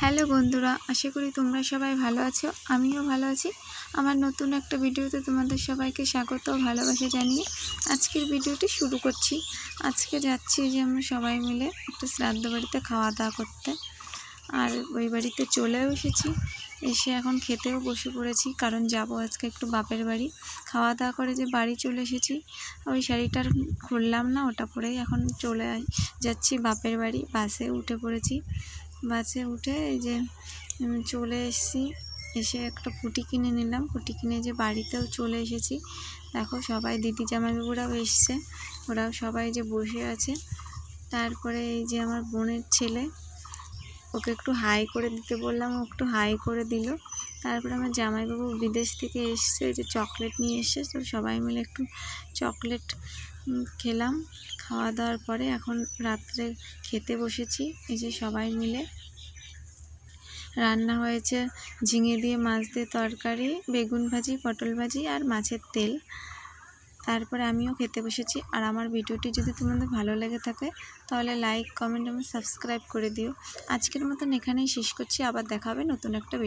Hello বন্ধুরা, আশা করি তোমরা সবাই ভালো আছো, আমিও ভালো আছি। আমার নতুন একটা ভিডিওতে তোমাদের সবাইকে স্বাগত ভালোবাসা জানিয়ে আজকের ভিডিওটি শুরু করছি। আজকে যাচ্ছি যে আমরা সবাই মিলে একটা শ্রাদ্ধ বাড়িতে খাওয়া দাওয়া করতে। আর ওই বাড়িতে চলেও এসেছি, এসে এখন খেতেও বসে পড়েছি, কারণ যাব আজকে একটু বাপের বাড়ি। খাওয়া দাওয়া করে যে বাড়ি চলে এসেছি, ওই শাড়িটার খুললাম না, ওটা পরেই এখন চলে যাচ্ছি বাপের বাড়ি, বাসে উঠে পড়েছি। বাসে উঠে এই যে চলে এসেছি। এসে একটা পুটি কিনে নিলাম। পুটি কিনে যে বাড়িতেও চলে এসেছি। দেখো সবাই দিদি জামাইবাবুরাও এসছে। ওরাও সবাই যে বসে আছে। তারপরে এই যে আমার বোনের ছেলে, ওকে একটু হাই করে দিতে বললাম। ও একটু হাই করে দিল। তারপরে আমার জামাইবাবু বিদেশ থেকে এসছে যে চকলেট নিয়ে এসছে, তো সবাই মিলে একটু চকলেট খেলাম। খাওয়া দাওয়ার পরে এখন রাত্রে খেতে বসেছি, এই যে সবাই মিলে। রান্না হয়েছে ঝিঙে দিয়ে মাছ দিয়ে তরকারি, বেগুন ভাজি, পটল ভাজি আর মাছের তেল। তারপরে আমিও খেতে বসেছি। আর আমার ভিডিওটি যদি তোমাদের ভালো লেগে থাকে, তাহলে লাইক, কমেন্ট এবং সাবস্ক্রাইব করে দিও। আজকের মতন এখানেই শেষ করছি। আবার দেখাবে নতুন একটা